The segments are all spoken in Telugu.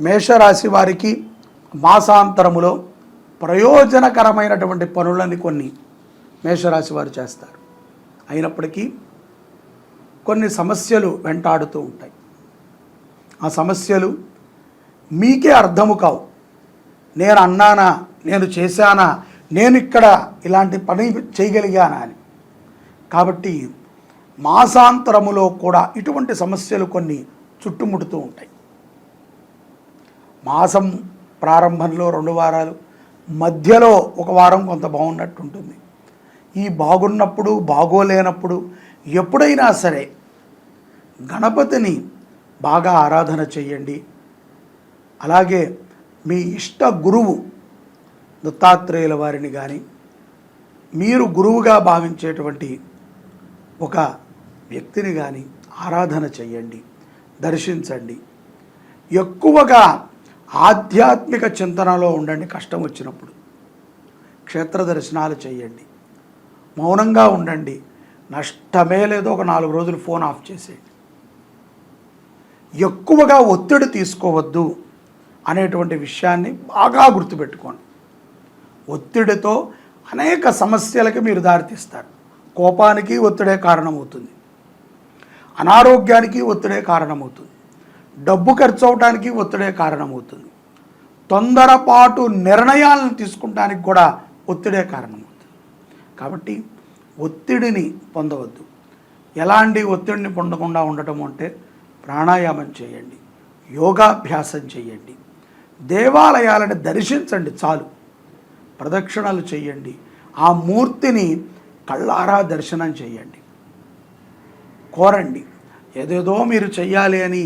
మేషరాశి వారికి మాసాంతరములో ప్రయోజనకరమైనటువంటి పనులని కొన్ని మేషరాశి వారు చేస్తారు. అయినప్పటికీ కొన్ని సమస్యలు వెంటాడుతూ ఉంటాయి. ఆ సమస్యలు మీకే అర్థము కావు. నేను అన్నానా నేను చేశానా నేను ఇక్కడ ఇలాంటి పని చేయగలిగానా అని. కాబట్టి మాసాంతరములో కూడా ఇటువంటి సమస్యలు కొన్ని చుట్టుముడుతూ ఉంటాయి. మాసం ప్రారంభంలో రెండు వారాలు మధ్యలో ఒక వారం కొంత బాగున్నట్టు ఉంటుంది ఈ బాగున్నప్పుడు బాగోలేనప్పుడు ఎప్పుడైనా సరే గణపతిని బాగా ఆరాధన చేయండి అలాగే మీ ఇష్ట గురువు దత్తాత్రేయుల వారిని కానీ మీరు గురువుగా భావించేటువంటి ఒక వ్యక్తిని కానీ ఆరాధన చేయండి దర్శించండి. ఎక్కువగా ఆధ్యాత్మిక చింతనలో ఉండండి కష్టం వచ్చినప్పుడు. క్షేత్ర దర్శనాలు చేయండి. మౌనంగా ఉండండి. నష్టమే లేదో ఒక నాలుగు రోజులు ఫోన్ ఆఫ్ చేసేయండి. ఎక్కువగా ఒత్తిడి తీసుకోవద్దు అనేటువంటి విషయాన్ని బాగా గుర్తుపెట్టుకోండి. ఒత్తిడితో అనేక సమస్యలకి మీరు దారితీస్తారు. కోపానికి ఒత్తిడే కారణమవుతుంది. అనారోగ్యానికి ఒత్తిడే కారణమవుతుంది. డబ్బు ఖర్చు అవడానికి ఒత్తిడే కారణమవుతుంది. తొందరపాటు నిర్ణయాలను తీసుకుంటానికి కూడా ఒత్తిడే కారణమవుతుంది. కాబట్టి ఒత్తిడిని పొందవద్దు. ఎలాంటి ఒత్తిడిని పొందకుండా ఉండటం అంటే ప్రాణాయామం చేయండి యోగాభ్యాసం చేయండి దేవాలయాలను దర్శించండి చాలు ప్రదక్షిణలు చేయండి ఆ మూర్తిని కళ్ళారా దర్శనం చేయండి. కోరండి ఏదేదో మీరు చెయ్యాలి అని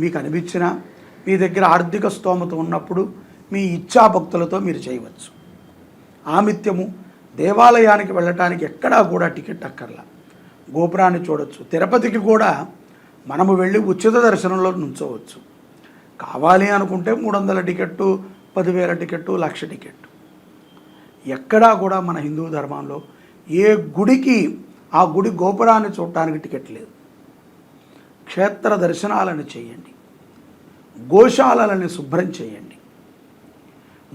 మీకు అనిపించినా మీ దగ్గర ఆర్థిక స్తోమత ఉన్నప్పుడు మీ ఇచ్ఛాభక్తులతో మీరు చేయవచ్చు. ఆమిత్యము దేవాలయానికి వెళ్ళటానికి ఎక్కడా కూడా టికెట్ అక్కర్లా. గోపురాన్ని చూడొచ్చు. తిరుపతికి కూడా మనము వెళ్ళి ఉచిత దర్శనంలో నుంచోవచ్చు. కావాలి అనుకుంటే మూడు వందల టికెట్టు పదివేల టికెట్టు లక్ష టికెట్టు. ఎక్కడా కూడా మన హిందూ ధర్మంలో ఏ గుడికి ఆ గుడి గోపురాన్ని చూడటానికి టికెట్ లేదు. క్షేత్ర దర్శనాలను చేయండి. గోశాలలను శుభ్రం చేయండి.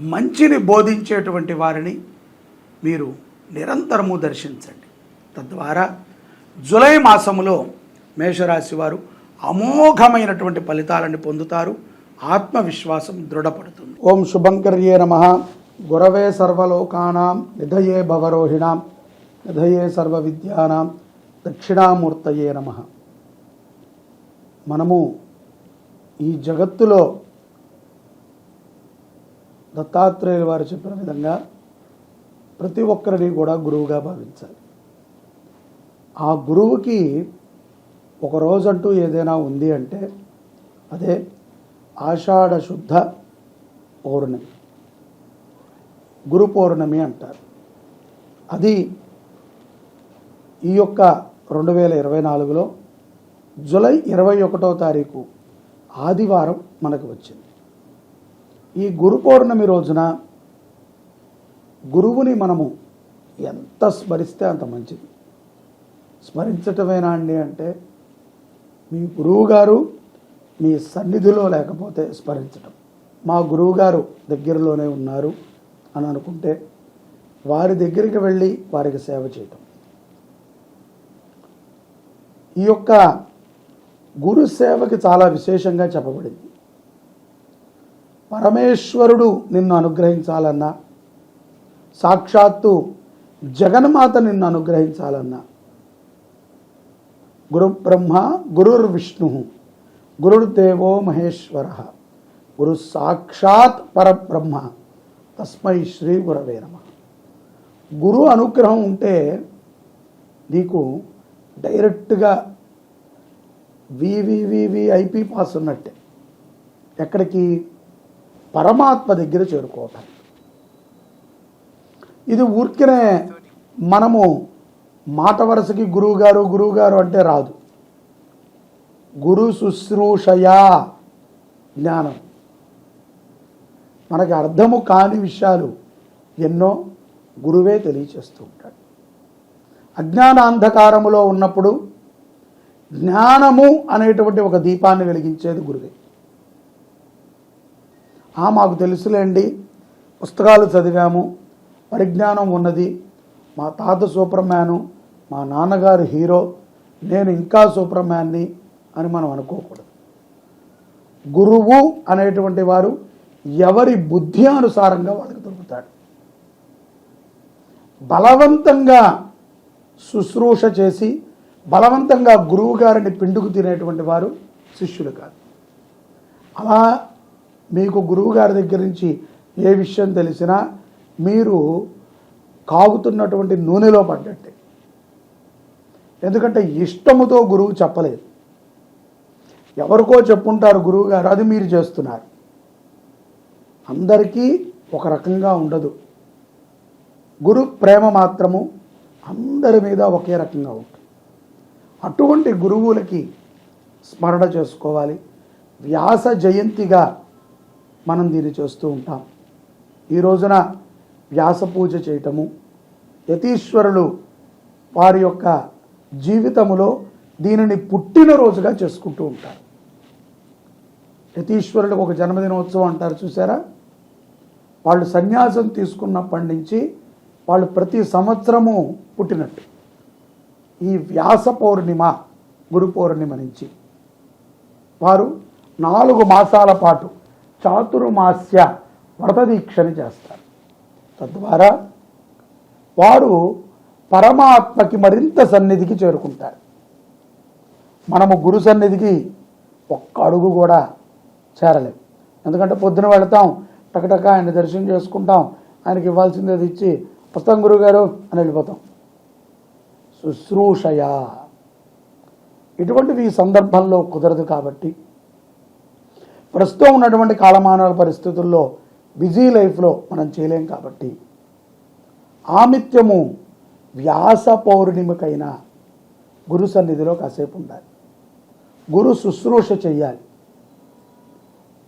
మంచిని బోధించేటువంటి వారిని మీరు నిరంతరము దర్శించండి. తద్వారా జులై మాసములో మేషరాశి వారు అమోఘమైనటువంటి ఫలితాలను పొందుతారు. ఆత్మవిశ్వాసం దృఢపడుతుంది. ఓం శుభంకర్యే నమ. గురవే సర్వలోకానాం నిధయే భవరోహిణాం. నిధయే సర్వ విద్యానాం దక్షిణామూర్తయే నమ. మనము ఈ జగత్తులో దత్తాత్రేయుల వారు చెప్పిన విధంగా ప్రతి ఒక్కరిని కూడా గురువుగా భావించాలి. ఆ గురువుకి ఒక రోజంటూ ఏదైనా ఉంది అంటే అదే ఆషాఢ శుద్ధ పౌర్ణమి. గురు పౌర్ణమి అంటారు. అది ఈ యొక్క రెండు వేల ఇరవై నాలుగులో జూలై ఇరవై ఒకటో తారీఖు ఆదివారం మనకు వచ్చింది. ఈ గురు పౌర్ణమి రోజున గురువుని మనము ఎంత స్మరిస్తే అంత మంచిది. స్మరించటమేనా అండి అంటే మీ గురువుగారు మీ సన్నిధిలో లేకపోతే స్మరించటం. మా గురువుగారు దగ్గరలోనే ఉన్నారు అని అనుకుంటే వారి దగ్గరికి వెళ్ళి వారికి సేవ చేయటం. ఈ యొక్క గురు సేవకి చాలా విశేషంగా చెప్పబడింది. పరమేశ్వరుడు నిన్ను అనుగ్రహించాలన్నా సాక్షాత్తు జగన్మాత నిన్ను అనుగ్రహించాలన్నా గురు బ్రహ్మ గురుర్విష్ణు గురుర్దేవో మహేశ్వర గురు సాక్షాత్ పరబ్రహ్మ తస్మై శ్రీ గురవే నమ. గురు అనుగ్రహం ఉంటే నీకు డైరెక్ట్గా వివివివిఐపి పాస్ ఉన్నట్టే. ఎక్కడికి? పరమాత్మ దగ్గర చేరుకోవటం. ఇది ఊరికనే మనము మాట వరుసకి గురువుగారు గురువుగారు అంటే రాదు. గురు శుశ్రూషయా జ్ఞానం. మనకి అర్థము కాని విషయాలు ఎన్నో గురువే తెలియచేస్తూ ఉంటాడు. అజ్ఞాన అంధకారములో ఉన్నప్పుడు జ్ఞానము అనేటువంటి ఒక దీపాన్ని వెలిగించేది గురువే. ఆ మాకు తెలుసులేండి. పుస్తకాలు చదివాము. పరిజ్ఞానం ఉన్నది. మా తాత సూపర్ మ్యాను మా నాన్నగారు హీరో నేను ఇంకా సూపర్ మ్యాన్ని అని మనం అనుకోకూడదు. గురువు అనేటువంటి వారు ఎవరి బుద్ధి అనుసారంగా వాళ్ళకి దొరుకుతాడు. బలవంతంగా శుశ్రూష చేసి బలవంతంగా గురువు గారిని పిండుకు తినేటువంటి వారు శిష్యులు కాదు. అలా మీకు గురువు గారి దగ్గర నుంచి ఏ విషయం తెలిసినా మీరు కాగుతున్నటువంటి నూనెలో పడ్డట్టే. ఎందుకంటే ఇష్టముతో గురువు చెప్పలేదు. ఎవరికో చెప్పుంటారు గురువు గారు అది మీరు చేస్తున్నారు. అందరికీ ఒక రకంగా ఉండదు. గురు ప్రేమ మాత్రము అందరి మీద ఒకే రకంగా ఉంటుంది. అటువంటి గురువులకి స్మరణ చేసుకోవాలి. వ్యాస జయంతిగా మనం దీన్ని చేస్తూ ఉంటాం. ఈ రోజున వ్యాస పూజ చేయటము యతీశ్వరులు వారి యొక్క జీవితములో దీనిని పుట్టినరోజుగా చేసుకుంటూ ఉంటారు. యతీశ్వరులకు ఒక జన్మదినోత్సవం అంటారు చూసారా? వాళ్ళు సన్యాసం తీసుకున్నప్పటి నుంచి వాళ్ళు ప్రతి సంవత్సరము పుట్టినట్టు. ఈ వ్యాస పౌర్ణిమ గురు పౌర్ణిమ నుంచి. వారు నాలుగు మాసాల పాటు చాతుర్మాస్య వ్రత దీక్షని చేస్తారు. తద్వారా వారు పరమాత్మకి మరింత సన్నిధికి చేరుకుంటారు. మనము గురు సన్నిధికి ఒక్క అడుగు కూడా చేరలేము ఎందుకంటే పొద్దున వెళతాం టకటక ఆయన దర్శనం చేసుకుంటాం ఆయనకి ఇవ్వాల్సింది అది ఇచ్చి వస్తాం గురువుగారు అని వెళ్ళిపోతాం. శుశ్రూషయ. ఇటువంటివి ఈ సందర్భంలో కుదరదు కాబట్టి. ప్రస్తుతం ఉన్నటువంటి కాలమానాల పరిస్థితుల్లో బిజీ లైఫ్లో మనం చేయలేం కాబట్టి. ఆమిత్యము వ్యాస పౌర్ణిమకైనా గురు సన్నిధిలో కాసేపు ఉండాలి. గురు శుశ్రూష చేయాలి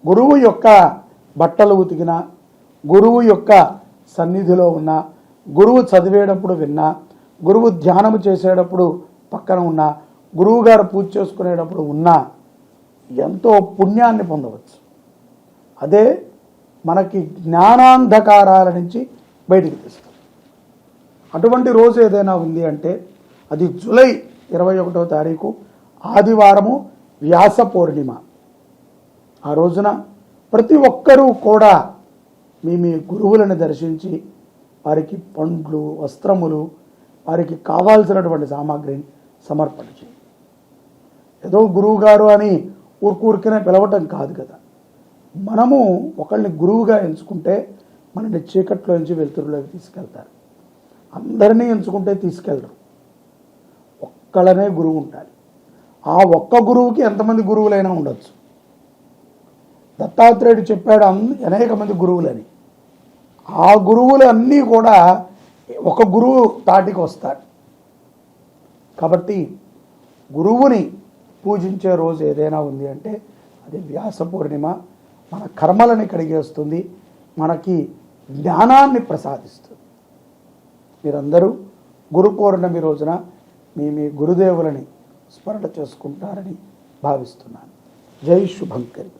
గురువు యొక్క బట్టలు ఉతికిన గురువు యొక్క సన్నిధిలో ఉన్న గురువు చదివేటప్పుడు విన్నా గురువు ధ్యానము చేసేటప్పుడు పక్కన ఉన్న గురువు గారు పూజ చేసుకునేటప్పుడు ఉన్నా ఎంతో పుణ్యాన్ని పొందవచ్చు. అదే మనకి జ్ఞానాంధకారాల నుంచి బయటికి తీస్తుంది అటువంటి రోజు ఏదైనా ఉంది అంటే అది జూలై ఇరవై ఒకటో తారీఖు ఆదివారము వ్యాస పౌర్ణిమ. ఆ రోజున ప్రతి ఒక్కరూ కూడా మీ మీ గురువులను దర్శించి వారికి పండ్లు వస్త్రములు వారికి కావాల్సినటువంటి సామాగ్రిని సమర్పణ చేయి ఏదో గురువు గారు అని ఊరుకూరికనే పిలవటం కాదు కదా. మనము ఒకళ్ళని గురువుగా ఎంచుకుంటే మనని చీకట్లోంచి వెలుతురులోకి తీసుకెళ్తారు. అందరినీ ఎంచుకుంటే తీసుకెళ్ళరు ఒక్కళ్ళనే గురువు ఉండాలి. ఆ ఒక్క గురువుకి ఎంతమంది గురువులైనా ఉండొచ్చు. దత్తాత్రేయుడు చెప్పాడు అన్- అనేక మంది గురువులని. ఆ గురువులు అన్నీ కూడా ఒక గురువు తాటికి వస్తాడు. కాబట్టి గురువుని పూజించే రోజు ఏదైనా ఉంది అంటే అది వ్యాస పూర్ణిమ. మన కర్మలని కడిగేస్తుంది మనకి జ్ఞానాన్ని ప్రసాదిస్తుంది. మీరందరూ గురు పౌర్ణమి రోజున మీ మీ గురుదేవులని స్మరణ చేసుకుంటారని భావిస్తున్నాను. జై శుభంకరి.